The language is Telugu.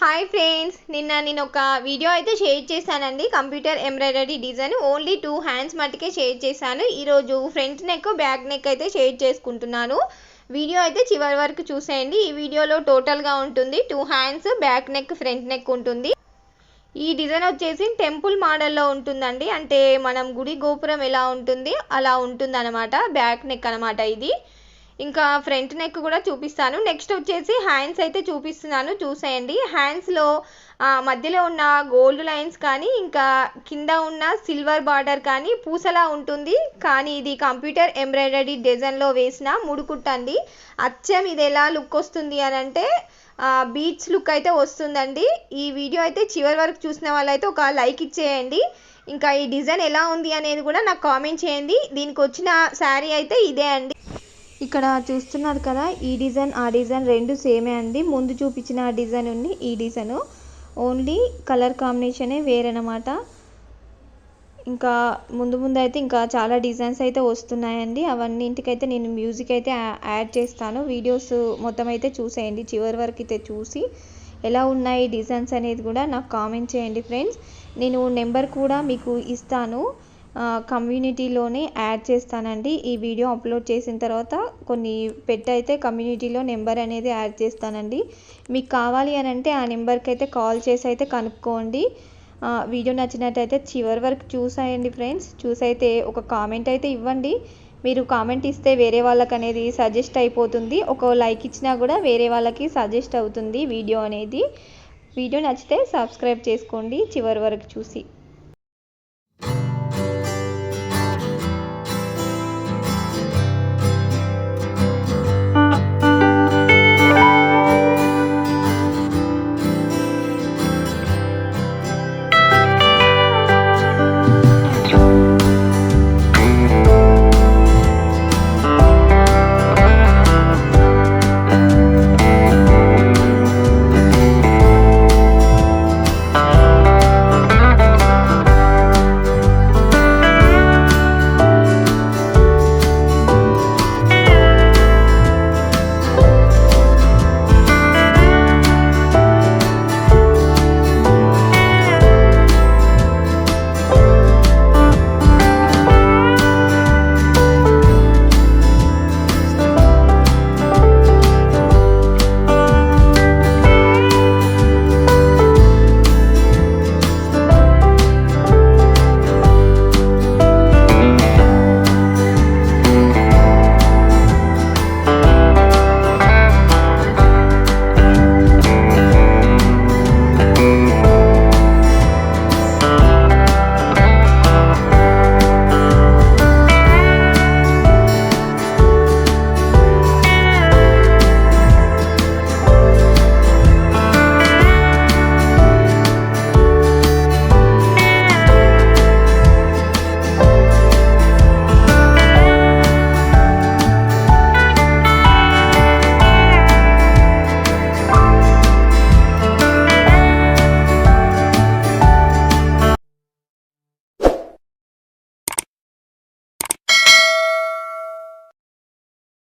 హాయ్ ఫ్రెండ్స్ నిన్న నేను ఒక వీడియో అయితే షేర్ చేశానండి. Computer embroidery design only two hands మట్టుకే షేర్ చేశాను. ఈరోజు ఫ్రంట్ నెక్ బ్యాక్ నెక్ అయితే షేర్ చేసుకుంటున్నాను. వీడియో అయితే చివరి వరకు చూసేయండి. ఈ వీడియోలో టోటల్గా ఉంటుంది. Two hands back neck front neck ఉంటుంది. ఈ డిజైన్ వచ్చేసి టెంపుల్ మోడల్లో ఉంటుందండి. అంటే మనం గుడి గోపురం ఎలా ఉంటుంది? అలా ఉంటుంది బ్యాక్ నెక్ అనమాట ఇది. ఇంకా ఫ్రంట్ నెక్ కూడా చూపిస్తాను. నెక్స్ట్ వచ్చేసి హ్యాండ్స్ అయితే చూపిస్తున్నాను. చూసేయండి. హ్యాండ్స్లో మధ్యలో ఉన్న గోల్డ్ లైన్స్ కానీ ఇంకా కింద ఉన్న సిల్వర్ బార్డర్ కానీ పూసలా ఉంటుంది. కానీ ఇది కంప్యూటర్ ఎంబ్రాయిడరీ డిజైన్లో వేసిన ముడుకుట్టండి. అచ్చం ఇది ఎలా లుక్ వస్తుంది అని అంటే బీచ్ లుక్ అయితే వస్తుందండి. ఈ వీడియో అయితే చివరి వరకు చూసిన వాళ్ళైతే ఒక లైక్ ఇచ్చేయండి. ఇంకా ఈ డిజైన్ ఎలా ఉంది అనేది కూడా నాకు కామెంట్ చేయండి. దీనికి వచ్చిన శారీ అయితే ఇదే అండి. ఇక్కడ చూస్తున్నారు కదా ఈ డిజైన్ ఆ డిజైన్ రెండు సేమే అండి. ముందు చూపించిన ఆ డిజైన్ ఉంది ఈ డిజైన్. ఓన్లీ కలర్ కాంబినేషనే వేరనమాట ఇంకా ముందు ముందు అయితే ఇంకా చాలా డిజైన్స్ అయితే వస్తున్నాయండి. అవన్నింటికైతే నేను మ్యూజిక్ అయితే యాడ్ చేస్తాను. వీడియోస్ మొత్తం అయితే చూసేయండి చివరి వరకు అయితే చూసి. ఎలా ఉన్నాయి డిజైన్స్ అనేది కూడా నాకు కామెంట్ చేయండి ఫ్రెండ్స్. నేను నెంబర్ కూడా మీకు ఇస్తాను. కమ్యూనిటీలోనే యాడ్ చేస్తానండి. ఈ వీడియో అప్లోడ్ చేసిన తర్వాత కొన్ని పెట్టయితే కమ్యూనిటీలో నెంబర్ అనేది యాడ్ చేస్తానండి. మీకు కావాలి అని అంటే ఆ నెంబర్కి అయితే కాల్ చేసి అయితే కనుక్కోండి. వీడియో నచ్చినట్టయితే చివరి వరకు చూసాయండి ఫ్రెండ్స్ చూసైతే ఒక కామెంట్ అయితే ఇవ్వండి. మీరు కామెంట్ ఇస్తే వేరే వాళ్ళకి అనేది సజెస్ట్ అయిపోతుంది. ఒక లైక్ ఇచ్చినా కూడా వేరే వాళ్ళకి సజెస్ట్ అవుతుంది వీడియో అనేది. వీడియో నచ్చితే సబ్స్క్రైబ్ చేసుకోండి చివరి వరకు చూసి.